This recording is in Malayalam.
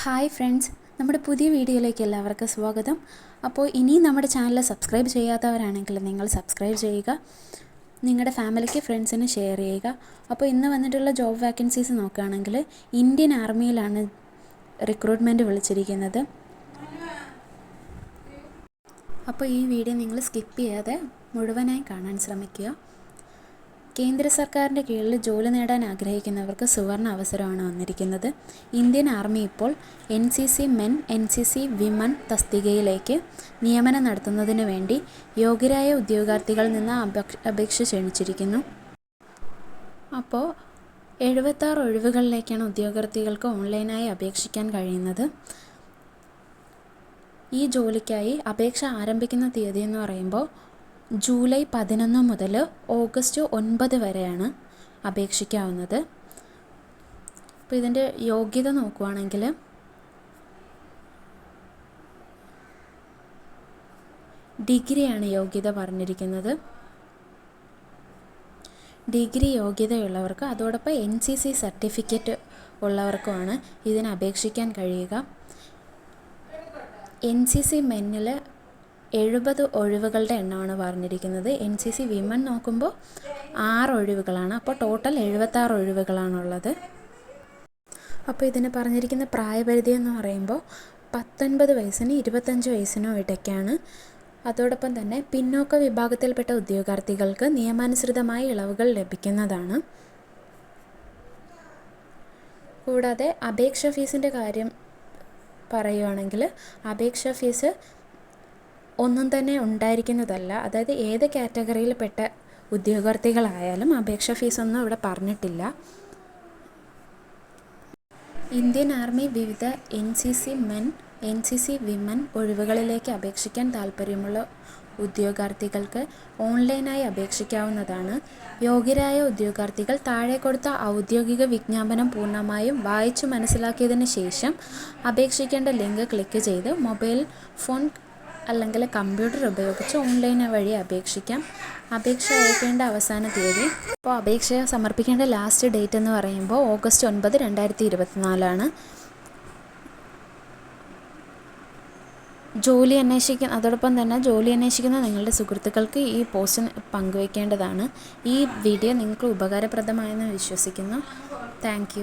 ഹായ് ഫ്രണ്ട്സ് നമ്മുടെ പുതിയ വീഡിയോയിലേക്ക് എല്ലാവർക്കും സ്വാഗതം. അപ്പോൾ ഇനി നമ്മുടെ ചാനൽ സബ്സ്ക്രൈബ് ചെയ്യാത്തവരാണെങ്കിൽ നിങ്ങൾ സബ്സ്ക്രൈബ് ചെയ്യുക നിങ്ങളുടെ ഫാമിലിക്ക് ഫ്രണ്ട്സിന് ഷെയർ ചെയ്യുക. അപ്പോൾ ഇന്ന് വന്നിട്ടുള്ള ജോബ് വാക്കൻസീസ് നോക്കുകയാണെങ്കിൽ ഇന്ത്യൻ ആർമിയിലാണ് റിക്രൂട്ട്മെന്റ് വിളിച്ചിരിക്കുന്നത്. അപ്പോൾ ഈ വീഡിയോ നിങ്ങൾ സ്കിപ്പ് ചെയ്യാതെ മുഴുവനായി കാണാൻ ശ്രമിക്കുക. കേന്ദ്ര സർക്കാരിന്റെ കീഴിൽ ജോലി നേടാൻ ആഗ്രഹിക്കുന്നവർക്ക് സുവർണ അവസരമാണ് വന്നിരിക്കുന്നത്. ഇന്ത്യൻ ആർമി ഇപ്പോൾ N C C men N C C women തസ്തികയിലേക്ക് നിയമനം നടത്തുന്നതിന് വേണ്ടി യോഗ്യരായ ഉദ്യോഗാർത്ഥികളിൽ നിന്ന് അപേക്ഷ അപേക്ഷ ക്ഷണിച്ചിരിക്കുന്നു. അപ്പോൾ എഴുപത്താറ് ഒഴിവുകളിലേക്കാണ് ഉദ്യോഗാർത്ഥികൾക്ക് ഓൺലൈനായി അപേക്ഷിക്കാൻ കഴിയുന്നത്. ഈ ജോലിക്കായി അപേക്ഷ ആരംഭിക്കുന്ന തീയതി എന്ന് പറയുമ്പോൾ ജൂലൈ പതിനൊന്ന് മുതൽ ഓഗസ്റ്റ് ഒൻപത് വരെയാണ് അപേക്ഷിക്കാവുന്നത്. അപ്പോൾ ഇതിന്റെ യോഗ്യത നോക്കുവാണെങ്കിൽ ഡിഗ്രിയാണ് യോഗ്യത പറഞ്ഞിരിക്കുന്നത്. ഡിഗ്രി യോഗ്യതയുള്ളവർക്ക് അതോടൊപ്പം എൻ സി സി സർട്ടിഫിക്കറ്റ് ഉള്ളവർക്കുമാണ് ഇതിന് അപേക്ഷിക്കാൻ കഴിയുക. എൻ സി സി മെന്നിൽ എഴുപത് ഒഴിവുകളുടെ എണ്ണമാണ് പറഞ്ഞിരിക്കുന്നത്. എൻ സി സി വിമൻ നോക്കുമ്പോൾ ആറ് ഒഴിവുകളാണ്. അപ്പോൾ ടോട്ടൽ എഴുപത്താറ് ഒഴിവുകളാണുള്ളത്. അപ്പോൾ ഇതിന് പറഞ്ഞിരിക്കുന്ന പ്രായപരിധി എന്ന് പറയുമ്പോൾ പത്തൊൻപത് വയസ്സിന് ഇരുപത്തഞ്ച് വയസ്സിനോ ഇടയ്ക്കാണ്. അതോടൊപ്പം തന്നെ പിന്നോക്ക വിഭാഗത്തിൽപ്പെട്ട ഉദ്യോഗാർത്ഥികൾക്ക് നിയമാനുസൃതമായ ഇളവുകൾ ലഭിക്കുന്നതാണ്. കൂടാതെ അപേക്ഷ ഫീസിന്റെ കാര്യം പറയുകയാണെങ്കിൽ അപേക്ഷ ഫീസ് ഒന്നും തന്നെ ഉണ്ടായിരിക്കുന്നതല്ല. അതായത് ഏത് കാറ്റഗറിയിൽപ്പെട്ട ഉദ്യോഗാർത്ഥികളായാലും അപേക്ഷ ഫീസൊന്നും ഇവിടെ പറഞ്ഞിട്ടില്ല. ഇന്ത്യൻ ആർമി വിവിധ N C C men N C C women ഒഴിവുകളിലേക്ക് അപേക്ഷിക്കാൻ താൽപ്പര്യമുള്ള ഉദ്യോഗാർത്ഥികൾക്ക് ഓൺലൈനായി അപേക്ഷിക്കാവുന്നതാണ്. യോഗ്യരായ ഉദ്യോഗാർത്ഥികൾ താഴെ കൊടുത്ത ഔദ്യോഗിക വിജ്ഞാപനം പൂർണമായും വായിച്ചു മനസ്സിലാക്കിയതിന് ശേഷം അപേക്ഷിക്കേണ്ട ലിങ്ക് ക്ലിക്ക് ചെയ്ത് മൊബൈൽ ഫോൺ അല്ലെങ്കിൽ കമ്പ്യൂട്ടർ ഉപയോഗിച്ച് ഓൺലൈൻ വഴി അപേക്ഷിക്കാം. അപേക്ഷ അയക്കേണ്ട അവസാന തീയതി. അപ്പോൾ അപേക്ഷ സമർപ്പിക്കേണ്ട ലാസ്റ്റ് ഡേറ്റ് എന്ന് പറയുമ്പോൾ ഓഗസ്റ്റ് ഒൻപത് രണ്ടായിരത്തി ഇരുപത്തിനാലാണ് ജോലി അന്വേഷിക്കുന്ന അതോടൊപ്പം തന്നെ ജോലി അന്വേഷിക്കുന്ന നിങ്ങളുടെ സുഹൃത്തുക്കൾക്ക് ഈ പോസ്റ്റ് പങ്കുവയ്ക്കേണ്ടതാണ് ഈ വീഡിയോ നിങ്ങൾക്ക് ഉപകാരപ്രദമായെന്ന് വിശ്വസിക്കുന്നു. താങ്ക്